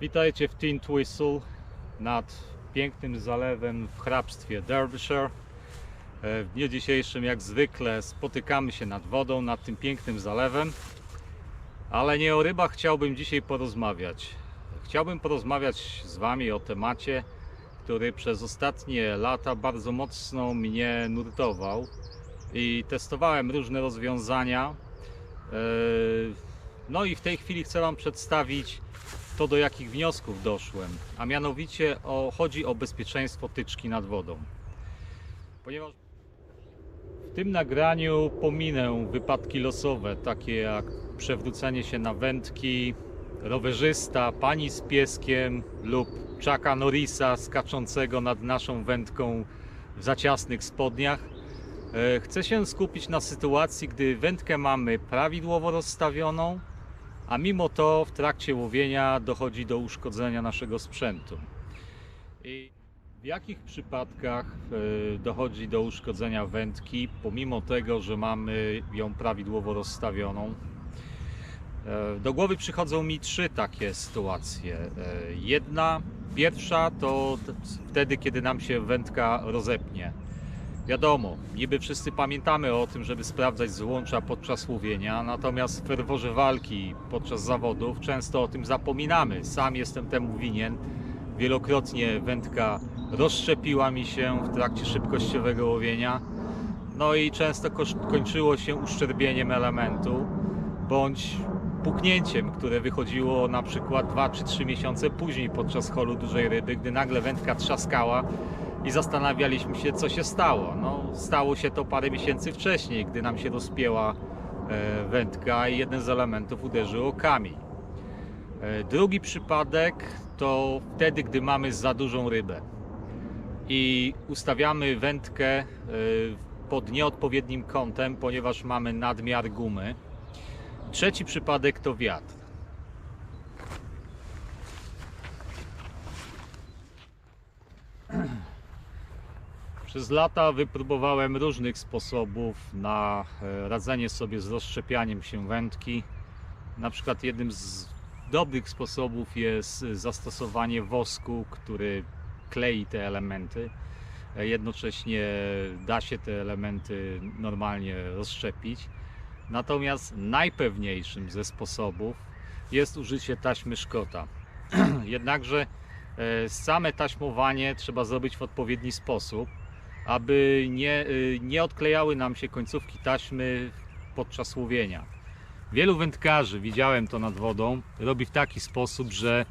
Witajcie w Tin Twistle nad pięknym zalewem w hrabstwie Derbyshire. E, W dniu dzisiejszym, jak zwykle, spotykamy się nad wodą, nad tym pięknym zalewem, ale nie o rybach chciałbym dzisiaj porozmawiać. Chciałbym porozmawiać z Wami o temacie, który przez ostatnie lata bardzo mocno mnie nurtował i testowałem różne rozwiązania. E, No i w tej chwili chcę Wam przedstawić to, do jakich wniosków doszłem, a mianowicie o, chodzi o bezpieczeństwo tyczki nad wodą. Ponieważ w tym nagraniu pominę wypadki losowe, takie jak przewrócenie się na wędki, rowerzysta, pani z pieskiem lub Chucka Norrisa skaczącego nad naszą wędką w zaciasnych spodniach. E, Chcę się skupić na sytuacji, gdy wędkę mamy prawidłowo rozstawioną, a mimo to w trakcie łowienia dochodzi do uszkodzenia naszego sprzętu. I w jakich przypadkach e, dochodzi do uszkodzenia wędki, pomimo tego, że mamy ją prawidłowo rozstawioną? E, Do głowy przychodzą mi trzy takie sytuacje. E, Jedna, pierwsza to wtedy, kiedy nam się wędka rozepnie. Wiadomo, niby wszyscy pamiętamy o tym, żeby sprawdzać złącza podczas łowienia, natomiast w ferworze walki podczas zawodów często o tym zapominamy. Sam jestem temu winien. Wielokrotnie wędka rozszczepiła mi się w trakcie szybkościowego łowienia. No i często kończyło się uszczerbieniem elementu bądź puknięciem, które wychodziło na przykład 2 czy 3 miesiące później podczas holu dużej ryby, gdy nagle wędka trzaskała i zastanawialiśmy się, co się stało. No, stało się to parę miesięcy wcześniej, gdy nam się rozpięła e, wędka i jeden z elementów uderzył o kamień. E, drugi przypadek to wtedy, gdy mamy za dużą rybę i ustawiamy wędkę e, pod nieodpowiednim kątem, ponieważ mamy nadmiar gumy. Trzeci przypadek to wiatr. Przez lata wypróbowałem różnych sposobów na e, radzenie sobie z rozszczepianiem się wędki. Na przykład jednym z dobrych sposobów jest zastosowanie wosku, który klei te elementy. E, Jednocześnie da się te elementy normalnie rozszczepić. Natomiast najpewniejszym ze sposobów jest użycie taśmy szkota. Jednakże e, same taśmowanie trzeba zrobić w odpowiedni sposób, aby nie, y, nie odklejały nam się końcówki taśmy podczas łowienia. Wielu wędkarzy, widziałem to nad wodą, robi w taki sposób, że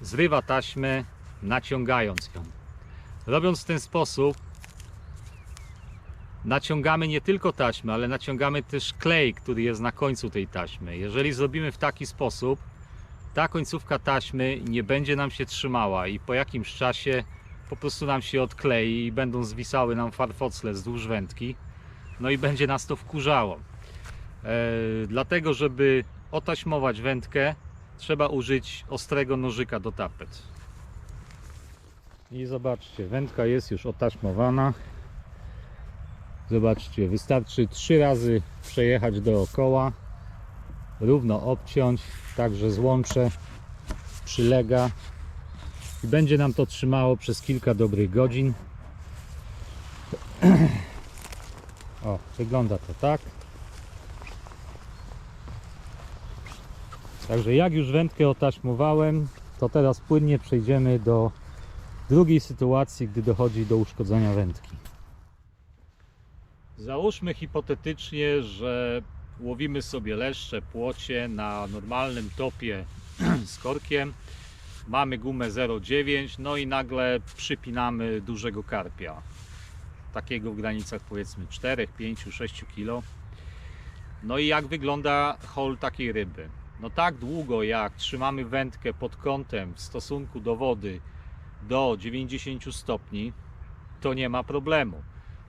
zrywa taśmę naciągając ją. Robiąc w ten sposób, naciągamy nie tylko taśmę, ale naciągamy też klej, który jest na końcu tej taśmy. Jeżeli zrobimy w taki sposób, ta końcówka taśmy nie będzie nam się trzymała i po jakimś czasie po prostu nam się odklei i będą zwisały nam farfocle wzdłuż wędki. No i będzie nas to wkurzało. E, dlatego, żeby otaśmować wędkę, trzeba użyć ostrego nożyka do tapet. I zobaczcie, wędka jest już otaśmowana. Zobaczcie, wystarczy trzy razy przejechać dookoła, równo obciąć, tak że złącze przylega i będzie nam to trzymało przez kilka dobrych godzin. O, wygląda to tak. Także jak już wędkę otaśmowałem, to teraz płynnie przejdziemy do drugiej sytuacji, gdy dochodzi do uszkodzenia wędki. Załóżmy hipotetycznie, że łowimy sobie leszcze, płocie na normalnym topie z korkiem. Mamy gumę 0,9, no i nagle przypinamy dużego karpia. Takiego w granicach powiedzmy 4, 5, 6 kg. No i jak wygląda hol takiej ryby? No tak długo jak trzymamy wędkę pod kątem w stosunku do wody do 90 stopni, to nie ma problemu.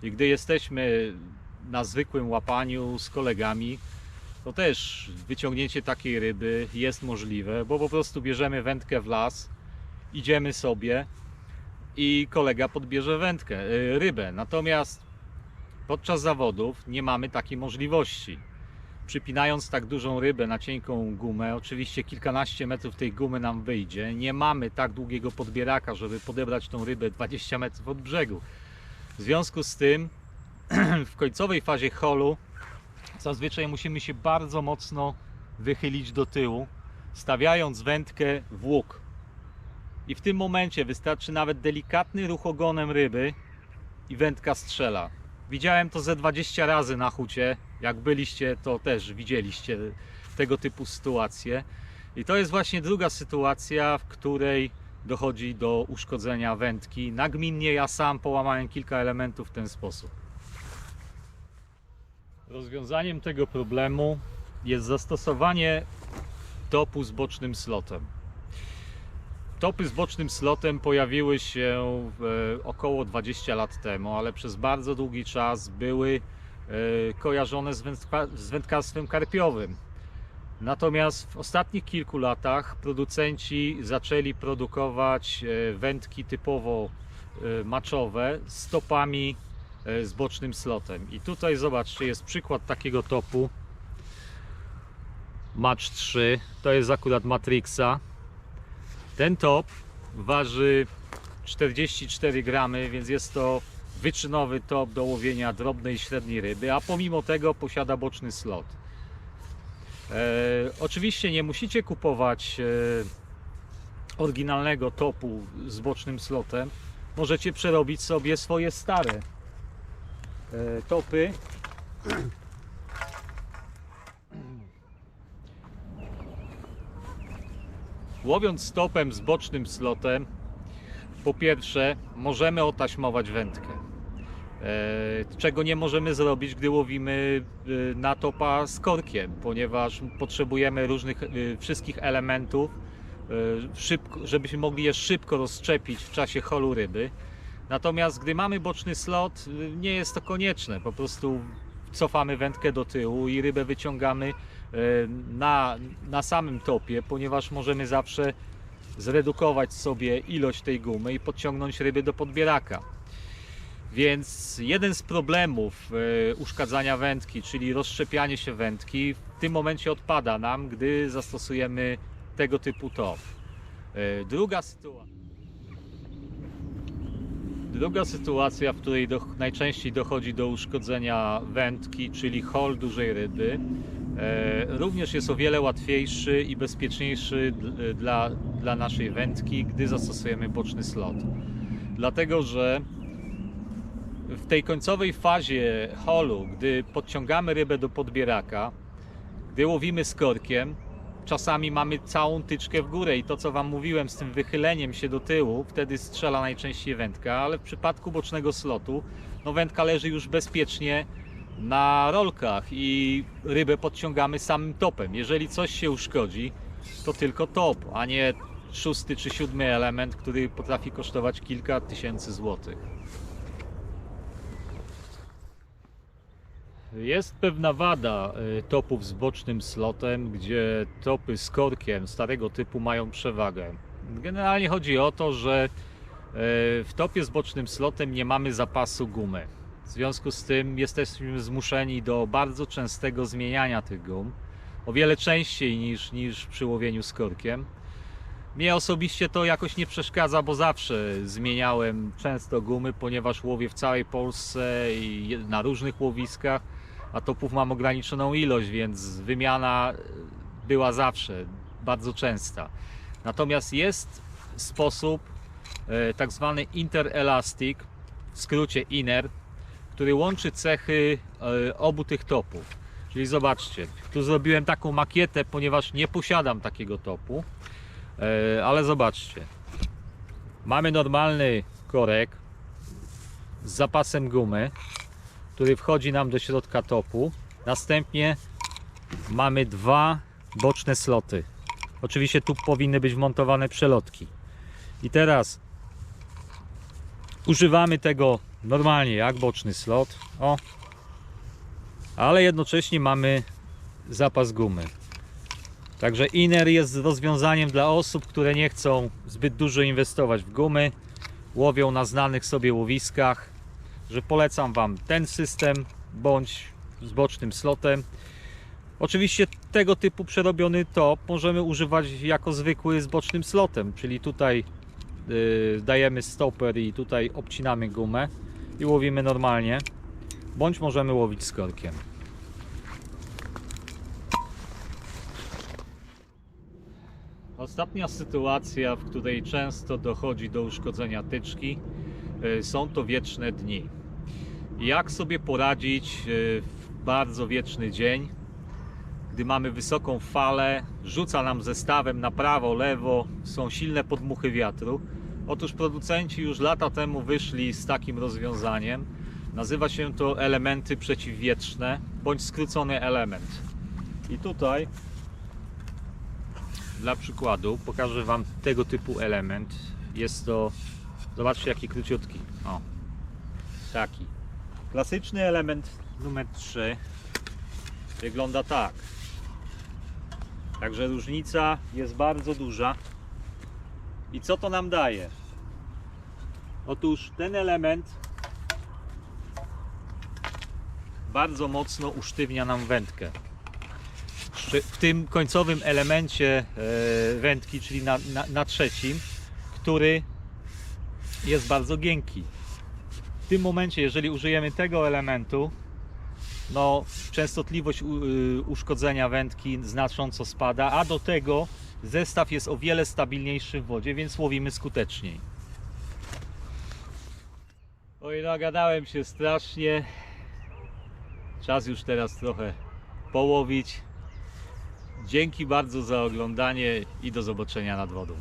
I gdy jesteśmy na zwykłym łapaniu z kolegami, to też wyciągnięcie takiej ryby jest możliwe, bo po prostu bierzemy wędkę w las, idziemy sobie i kolega podbierze wędkę, y, rybę. Natomiast podczas zawodów nie mamy takiej możliwości. przypinając tak dużą rybę na cienką gumę, oczywiście kilkanaście metrów tej gumy nam wyjdzie. Nie mamy tak długiego podbieraka, żeby podebrać tą rybę 20 metrów od brzegu. W związku z tym w końcowej fazie holu zazwyczaj musimy się bardzo mocno wychylić do tyłu, stawiając wędkę w łuk. I w tym momencie wystarczy nawet delikatny ruch ogonem ryby i wędka strzela. Widziałem to ze 20 razy na hucie. Jak byliście, to też widzieliście tego typu sytuacje. I to jest właśnie druga sytuacja, w której dochodzi do uszkodzenia wędki. Nagminnie ja sam połamałem kilka elementów w ten sposób. Rozwiązaniem tego problemu jest zastosowanie topu z bocznym slotem. Topy z bocznym slotem pojawiły się e, około 20 lat temu, ale przez bardzo długi czas były e, kojarzone z, wędka, z wędkarstwem karpiowym. Natomiast w ostatnich kilku latach producenci zaczęli produkować e, wędki typowo maczowe z topami z bocznym slotem. I tutaj zobaczcie, jest przykład takiego topu. Match 3, to jest akurat Matrixa. Ten top waży 44 gramy, więc jest to wyczynowy top do łowienia drobnej i średniej ryby, a pomimo tego posiada boczny slot. E, oczywiście nie musicie kupować e, oryginalnego topu z bocznym slotem. Możecie przerobić sobie swoje stare e, topy. Łowiąc stopem z bocznym slotem, po pierwsze możemy otaśmować wędkę. E, czego nie możemy zrobić, gdy łowimy e, na topa z korkiem, ponieważ potrzebujemy różnych, e, wszystkich elementów, e, żebyśmy mogli je szybko rozszczepić w czasie holu ryby. Natomiast gdy mamy boczny slot, e, nie jest to konieczne. Po prostu cofamy wędkę do tyłu i rybę wyciągamy e, na, na samym topie, ponieważ możemy zawsze zredukować sobie ilość tej gumy i podciągnąć ryby do podbieraka. Więc jeden z problemów e, uszkadzania wędki, czyli rozszczepianie się wędki, w tym momencie odpada nam, gdy zastosujemy tego typu top. Druga sytuacja. Druga sytuacja, w której do, najczęściej dochodzi do uszkodzenia wędki, czyli hol dużej ryby, e, również jest o wiele łatwiejszy i bezpieczniejszy d- dla, dla naszej wędki, gdy zastosujemy boczny slot. Dlatego, że w tej końcowej fazie holu, gdy podciągamy rybę do podbieraka, gdy łowimy z korkiem, czasami mamy całą tyczkę w górę i to co Wam mówiłem z tym wychyleniem się do tyłu, wtedy strzela najczęściej wędka, ale w przypadku bocznego slotu, no wędka leży już bezpiecznie na rolkach i rybę podciągamy samym topem. Jeżeli coś się uszkodzi, to tylko top, a nie szósty czy siódmy element, który potrafi kosztować kilka tysięcy złotych. Jest pewna wada y, topów z bocznym slotem, gdzie topy z korkiem starego typu mają przewagę. Generalnie chodzi o to, że y, w topie z bocznym slotem nie mamy zapasu gumy. W związku z tym jesteśmy zmuszeni do bardzo częstego zmieniania tych gum. O wiele częściej niż, niż przy łowieniu z korkiem. Mnie osobiście to jakoś nie przeszkadza, bo zawsze zmieniałem często gumy, ponieważ łowię w całej Polsce i na różnych łowiskach, a topów mam ograniczoną ilość, więc wymiana była zawsze bardzo częsta. Natomiast jest sposób e, tak zwany interelastic, w skrócie INER, który łączy cechy e, obu tych topów. Czyli zobaczcie, tu zrobiłem taką makietę, ponieważ nie posiadam takiego topu. E, ale zobaczcie. Mamy normalny korek z zapasem gumy, który wchodzi nam do środka topu. Następnie mamy dwa boczne sloty. Oczywiście tu powinny być wmontowane przelotki. I teraz używamy tego normalnie jak boczny slot. O. Ale jednocześnie mamy zapas gumy. Także Iner jest rozwiązaniem dla osób, które nie chcą zbyt dużo inwestować w gumy, łowią na znanych sobie łowiskach. Że polecam Wam ten system bądź z bocznym slotem. Oczywiście tego typu przerobiony top możemy używać jako zwykły z bocznym slotem, czyli tutaj y, dajemy stoper i tutaj obcinamy gumę i łowimy normalnie, bądź możemy łowić z korkiem. Ostatnia sytuacja, w której często dochodzi do uszkodzenia tyczki, są to wieczne dni. Jak sobie poradzić y, w bardzo wieczny dzień, gdy mamy wysoką falę, rzuca nam zestawem na prawo, lewo, są silne podmuchy wiatru? Otóż producenci już lata temu wyszli z takim rozwiązaniem. Nazywa się to elementy przeciwwietrzne bądź skrócony element. I tutaj dla przykładu pokażę Wam tego typu element. Jest to, zobaczcie jaki króciutki. O, taki. Klasyczny element numer 3 wygląda tak. Także różnica jest bardzo duża. I co to nam daje? Otóż ten element bardzo mocno usztywnia nam wędkę. W tym końcowym elemencie e, wędki, czyli na, na, na trzecim, który jest bardzo giętki. W tym momencie, jeżeli użyjemy tego elementu, no, częstotliwość y, uszkodzenia wędki znacząco spada, a do tego zestaw jest o wiele stabilniejszy w wodzie, więc łowimy skuteczniej. Oj, nagadałem się strasznie. Czas już teraz trochę połowić. Dzięki bardzo za oglądanie i do zobaczenia nad wodą.